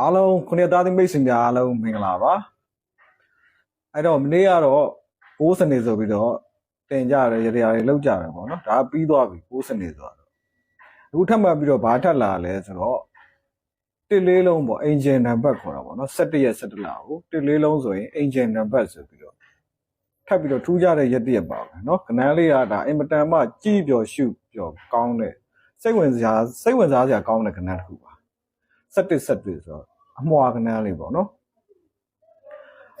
အားလုံးခုနှစ်သားသမီးမိတ်ဆွေများအားလုံးမင်္ဂလာပါအဲ့တော့မနေ့ကတော့6စနေဆိုပြီးတော့တင်ကြရရရတွေလောက်ကြတယ်ပေါ့နော်ဒါပြီးသွားပြီ6စနေဆိုတော့အခုထပ်မှတ်ပြီးတော့ဘာထပ်လာလဲဆိုတော့တစ်လေးလုံးပေါ့အင်ဂျင်နံပါတ်ခေါ်တာပေါ့နော်17ရက်17လကိုတစ်လေးလုံးဆိုရင်အင်ဂျင်နံပါတ်ဆိုပြီးတော့ထပ်ပြီးတော့ထူးခြားတဲ့ရက်တရက်ပါပဲနော်ခဏလေးကဒါအင်မတန်မှကြည်ပျော်ရှုပျော်ကောင်းတဲ့စိတ်ဝင်စားစိတ်ဝင်စားစရာကောင်းတဲ့ခဏတစ်ခုပါ 17 17ဆိုတော့အမွာကနန်းလေးပေါ့နော်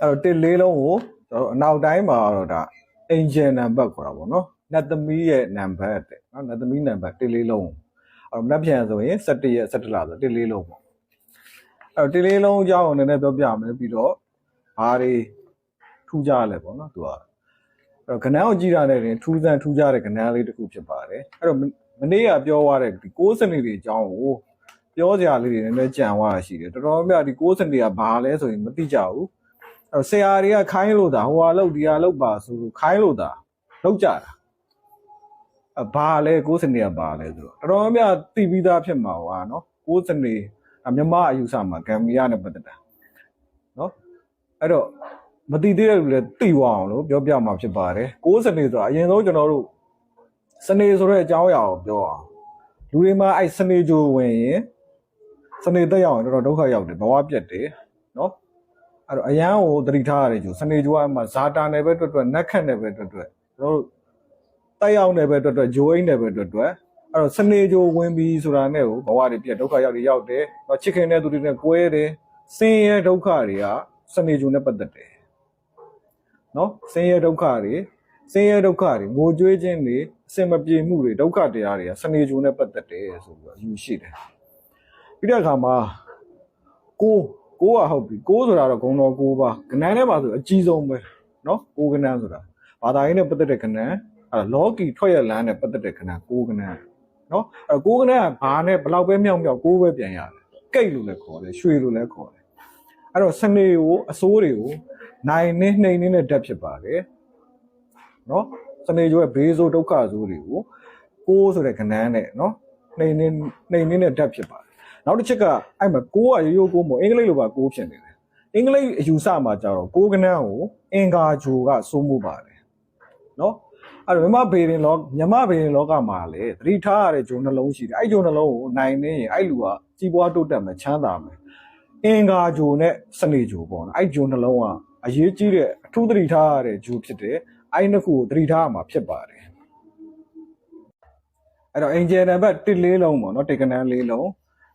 အဲ့တော့တစ်လေးလုံးကိုကျွန်တော်တို့အနောက်တိုင်းမှာတော့ဒါ angel number ခေါ်တာပေါ့နော်နတ်သမီးရဲ့ number တဲ့နော်နတ်သမီး number တစ်လေးလုံးအဲ့တော့မနက်ဖြန်ဆိုရင်17ရက်17လဆိုတစ်လေးလုံးပေါ့အဲ့တော့တစ်လေးလုံးအကြောင်းကိုနည်းနည်းပြောပြမယ်ပြီးတော့ဘာတွေထူးကြလဲပေါ့နော်သူကအဲ့တော့ကနန်းကိုကြည့်ရတဲ့ရင်ထူးဆန်းထူးကြတဲ့ကနန်းလေးတစ်ခုဖြစ်ပါတယ်အဲ့တော့မနေ့ကပြောသွားတဲ့ဒီ6စနစ်တွေအကြောင်းကို ပြောစရာလေးတွေနည်းနည်းကြံသွားတာရှိတယ်တော်တော်များများဒီ6စင်တွေကဘာလဲဆိုရင်မသိကြဘူးအဲ့တော့ဆရာတွေကခိုင်းလို့တာဟိုဟာလောက်ဒီဟာလောက်ပါဆိုလို့ခိုင်းလို့တာလောက်ကြတာအဘာလဲ6စင်တွေကဘာလဲဆိုတော့တော်တော်များများသိပြီးသားဖြစ်မှာပါနော်6စင်တွေအမြမအယူဆမှာဂမ်ဘီယာနဲ့ပတ်သက်တာနော်အဲ့တော့မသိသေးတဲ့လူလည်းသိသွားအောင်လို့ပြောပြမှာဖြစ်ပါတယ်6စင်တွေဆိုတာအရင်ဆုံးကျွန်တော်တို့စနေဆိုတဲ့အကြောင်းအရာကိုပြောအောင်လူတွေမှာအဲ့စနေကြိုဝင်ရင် စနေတက်ရောက်ရင်တော်တော်ဒုက္ခရောက်တယ်ဘဝပြတ်တယ်နော်အဲ့တော့အရန်ကိုသတိထားရတယ်ကျူစနေကျိုးကမှဇာတာနယ်ပဲတွတ်တွတ်နက်ခတ်နယ်ပဲတွတ်တွတ်ကျွန်တော်တို့တက်ရောက်နယ်ပဲတွတ်တွတ်ဂျိုးအိမ်နယ်ပဲတွတ်တွတ်အဲ့တော့စနေကျိုးဝင်ပြီးဆိုတာနဲ့ကိုဘဝတွေပြတ်ဒုက္ခရောက်တွေရောက်တယ်တော့ချစ်ခင်တဲ့သူတွေနဲ့ကွဲတယ်ဆင်းရဲဒုက္ခတွေကစနေကျိုးနဲ့ပတ်သက်တယ်နော်ဆင်းရဲဒုက္ခတွေဆင်းရဲဒုက္ခတွေငိုကြွေးခြင်းတွေအစင်မပြေမှုတွေဒုက္ခတရားတွေကစနေကျိုးနဲ့ပတ်သက်တယ်ဆိုပြီးတော့ယူရှိတယ် ပြီးတဲ့အခါမှာကိုကိုကဟုတ်ပြီကိုဆိုတာတော့ဂုံတော်ကိုပါကနန်းထဲမှာဆိုအကြီးဆုံးပဲနော်ကိုကနန်းဆိုတာဘာသာရေးနဲ့ပတ်သက်တဲ့ကနန်းအဲ့လောကီထွက်ရလမ်းနဲ့ပတ်သက်တဲ့ကနန်းကိုကနန်းနော်အဲကိုကနန်းကဘာနဲ့ဘလောက်ပဲမြောက်မြောက်ကိုပဲပြန်ရတယ်ကိတ်လို့လည်းခေါ်တယ်ရွှေလို့လည်းခေါ်တယ်အဲ့တော့စနေကိုအစိုးတွေကိုနိုင်နှိမ့်နှိမ့်နှင်းနဲ့ဓာတ်ဖြစ်ပါတယ်နော်စနေကျိုးရဲ့ဘေးဆိုးဒုက္ခဆိုးတွေကိုကိုးဆိုတဲ့ကဏ္ဍနဲ့နော်နှိမ့်နှင်းနှိမ့်နှင်းနဲ့ဓာတ်ဖြစ်ပါတယ် နောက်တစ်ချက်ကအဲ့မှာကိုကရိုးရိုးကိုမို့အင်္ဂလိပ်လိုပါကိုဖြစ်နေတယ်အင်္ဂလိပ်အယူဆမှာကြတော့ကိုကနန်းကိုအင်္ဂါဂျိုကစိုးမှုပါတယ်နော်အဲ့တော့မြမဘေရင်လောမြမဘေရင်လောကမှာလေသတိထားရတဲ့ဂျိုနှလုံးရှိတယ်အဲ့ဂျိုနှလုံးကိုနိုင်နေရင်အဲ့လူကကြီးပွားတိုးတက်မယ်ချမ်းသာမယ်အင်္ဂါဂျိုနဲ့စနေဂျိုပေါ့နော်အဲ့ဂျိုနှလုံးကအရေးကြီးတဲ့အထူးသတိထားရတဲ့ဂျိုဖြစ်တယ်အဲ့နှစ်ခုကိုသတိထားရမှာဖြစ်ပါတယ်အဲ့တော့အင်ဂျင်နံပါတ်1လေးလုံးပေါ့နော်တေကနန်းလေးလုံး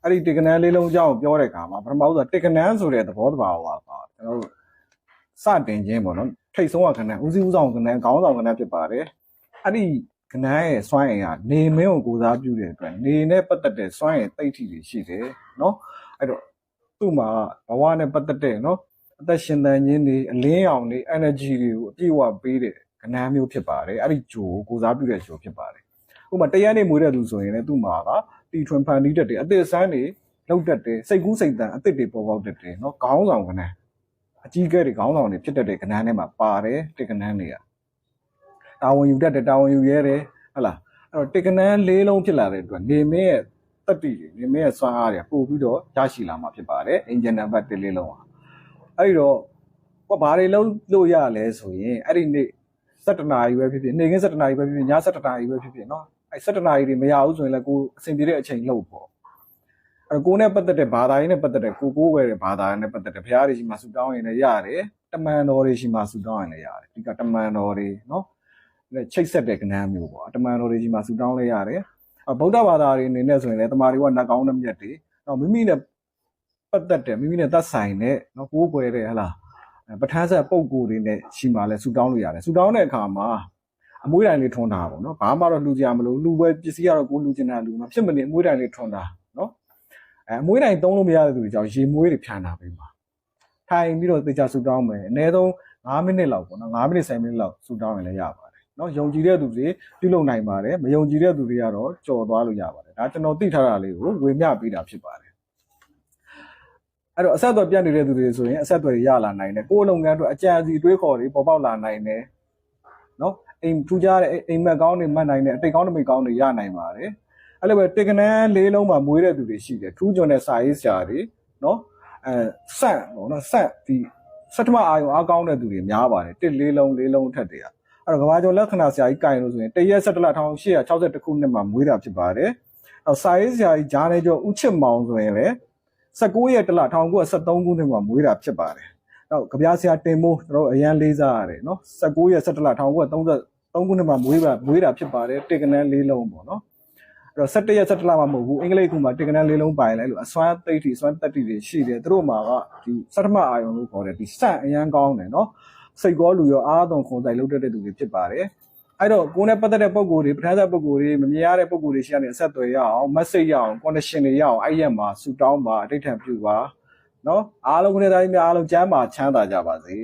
အဲ့ဒီတစ်ကနန်းလေးလုံးအကြောင်းပြောတဲ့အခါမှာပထမဆုံးတစ်ကနန်းဆိုတဲ့သဘောတဘာဝကကျွန်တော်တို့စတင်ခြင်းပေါ့နော်ထိတ်ဆုံးကကနန်းဦးစီးဦးဆောင်ကနန်းခေါင်းဆောင်ကနန်းဖြစ်ပါတယ်အဲ့ဒီကနန်းရဲ့စွမ်းအင်ကနေမင်းကိုကိုစားပြုတဲ့အတွက်နေနဲ့ပတ်သက်တဲ့စွမ်းအင်တိတ်ထီတွေရှိတယ်နော်အဲ့တော့သူ့မှာဘဝနဲ့ပတ်သက်တဲ့နော်အသက်ရှင်သန်ခြင်းတွေအလင်းရောင်တွေ energy တွေကိုအပြည့်အဝပေးတဲ့ကနန်းမျိုးဖြစ်ပါတယ်အဲ့ဒီဂျိုကိုကိုစားပြုတဲ့ဂျိုဖြစ်ပါတယ်ဥပမာတရားနေမွေးတဲ့သူဆိုရင်လည်းသူ့မှာက တီထွန်ဖန်တီးတတ်တယ်အသစ်ဆန်းတွေလောက်တတ်တယ်စိတ်ကူးစိတ်တန်အသစ်တွေပေါ်ပေါက်တတ်တယ်เนาะခေါင်းဆောင်ကနန်းအကြီးကဲတွေခေါင်းဆောင်တွေဖြစ်တတ်တဲ့ကနန်းထဲမှာပါတယ်တစ်ကနန်းတွေကတာဝန်ယူတတ်တယ်တာဝန်ယူရဲတယ်ဟဟလားအဲ့တော့တစ်ကနန်းလေးလုံးဖြစ်လာတဲ့အတွက်နေမင်းရဲ့တက်တီတွေနေမင်းရဲ့စွမ်းအားတွေပို့ပြီးတော့ရရှိလာမှာဖြစ်ပါတယ်အင်ဂျင်နံပါတ်1လေးလုံးอ่ะအဲ့ဒီတော့ဘာဘာတွေလုံးလို့ရလဲဆိုရင်အဲ့ဒီနေ့7နာရီပဲဖြစ်ဖြစ်နေ့ကင်း7နာရီပဲဖြစ်ဖြစ်ည7နာရီပဲဖြစ်ဖြစ်เนาะ အဲ7နာရီတွေမရဘူးဆိုရင်လည်းကိုအဆင်ပြေတဲ့အချိန်လုပ်ပေါ့အဲကိုနဲ့ပတ်သက်တဲ့ဘာသာရေးနဲ့ပတ်သက်တဲ့ကိုကိုဝယ်တဲ့ဘာသာရေးနဲ့ပတ်သက်တဲ့ဘုရားတွေရှိမှဆူတောင်းရင်လည်းရတယ်တမန်တော်တွေရှိမှဆူတောင်းရင်လည်းရတယ်ဒီကတမန်တော်တွေနော်ချိတ်ဆက်တဲ့ကဏ္ဍမျိုးပေါ့တမန်တော်တွေရှိမှဆူတောင်းလည်းရတယ်ဗုဒ္ဓဘာသာတွေအနေနဲ့ဆိုရင်လည်းတမာတွေကနတ်ကောင်းနှမြတ်တွေနော်မိမိနဲ့ပတ်သက်တဲ့မိမိနဲ့သက်ဆိုင်တဲ့နော်ကိုးကွယ်တဲ့ဟလားပဋ္ဌာန်းဆက်ပုံကိုယ်တွေနဲ့ရှိမှလည်းဆူတောင်းလို့ရတယ်ဆူတောင်းတဲ့အခါမှာ အမွှေးတိုင်လေးထွန်းတာပေါ့နော်ဘာမှတော့လှူကြမလို့လှူပွဲပစ္စည်းကတော့ကိုလှူချင်တာလှူမှာဖြစ်မနေအမွှေးတိုင်လေးထွန်းတာနော်အဲအမွှေးတိုင်သုံးလို့မရတဲ့သူတွေကြောင့်ရေမွှေးတွေဖြန်တာပေးမှာထိုင်ပြီးတော့သေချာဆူတောင်းမယ်အနည်းဆုံး9မိနစ်လောက်ပေါ့နော်9မိနစ်10မိနစ်လောက်ဆူတောင်းရင်လည်းရပါတယ်နော်ယုံကြည်တဲ့သူတွေပြုလုပ်နိုင်ပါတယ်မယုံကြည်တဲ့သူတွေကတော့ကြော်သွားလို့ရပါတယ်ဒါကျွန်တော်သိထားတာလေးကိုဝေမျှပေးတာဖြစ်ပါတယ်အဲ့တော့အဆက်အသွယ်ပြတ်နေတဲ့သူတွေဆိုရင်အဆက်အသွယ်တွေရလာနိုင်တယ်ကိုယ်လုပ်ငန်းအတွက်အကြံအစီအတွေးခေါ်တွေပေါ်ပေါက်လာနိုင်တယ်နော် အိမ်ထူးခြားတဲ့အိမ်မက်ကောင်းတွေမှတ်နိုင်တဲ့အတိတ်ကောင်းတွေမိတ်ကောင်းတွေရနိုင်ပါတယ်အဲ့လိုပဲတေကနန်းလေးလုံးမှာမွေးတဲ့သူတွေရှိတယ်ထူးချွန်တဲ့စာရေးဆရာတွေနော်အဲဆန့်ပေါ့နော်ဆန့်ဒီစက်တမအာယုံအားကောင်းတဲ့သူတွေများပါတယ်တစ်လေးလုံးလေးလုံးထက်တည်းอ่ะအဲ့တော့ကဘာကျော်လက္ခဏာဆရာကြီးကင်လို့ဆိုရင်တရက်17လ1862ခုနှစ်မှာမွေးတာဖြစ်ပါတယ်အော်စာရေးဆရာကြီးဂျာနေကျော်ဦးချစ်မောင်ဆိုရင်လည်း19ရက်တလ1973ခုနှစ်မှာမွေးတာဖြစ်ပါတယ်နောက်ကြပြဆရာတင်မိုးကျွန်တော်တို့အရန်လေးစားရတယ်နော်19ရက်17လ1933 ခုနှစ်မှာမွေးတာမွေးတာဖြစ်ပါတယ်တစ်ကနန်းလေးလုံးပေါ့နော်အဲ့တော့17ရက်17လမှာမဟုတ်ဘူးအင်္ဂလိပ်ခုမှာတင်ကနန်းလေးလုံးပိုင်လဲလို့အစွမ်းသိတိအစွမ်းတက်တိတွေရှိတယ်သူတို့မှာကဒီစတမအာယုံလို့ခေါ်တယ်ဒီစန့်အရန်ကောင်းတယ်နော်စိတ်ကောလူရောအားသွန်ခွန်ဆိုင်လုပ်တတ်တဲ့သူတွေဖြစ်ပါတယ်အဲ့တော့ကိုယ်နဲ့ပတ်သက်တဲ့ပုံကိုယ်တွေပထမဆုံးပုံကိုယ်တွေမမြင်ရတဲ့ပုံကိုယ်တွေရှိရတဲ့အဆက်အသွယ်ရအောင် message ရအောင် connection တွေရအောင်အဲ့ရက်မှာဆူတောင်းပါအတိတ်ထံပြုပါနော်အားလုံးကိုယ်နဲ့တိုင်းများအားလုံးကျမ်းပါချမ်းသာကြပါစေ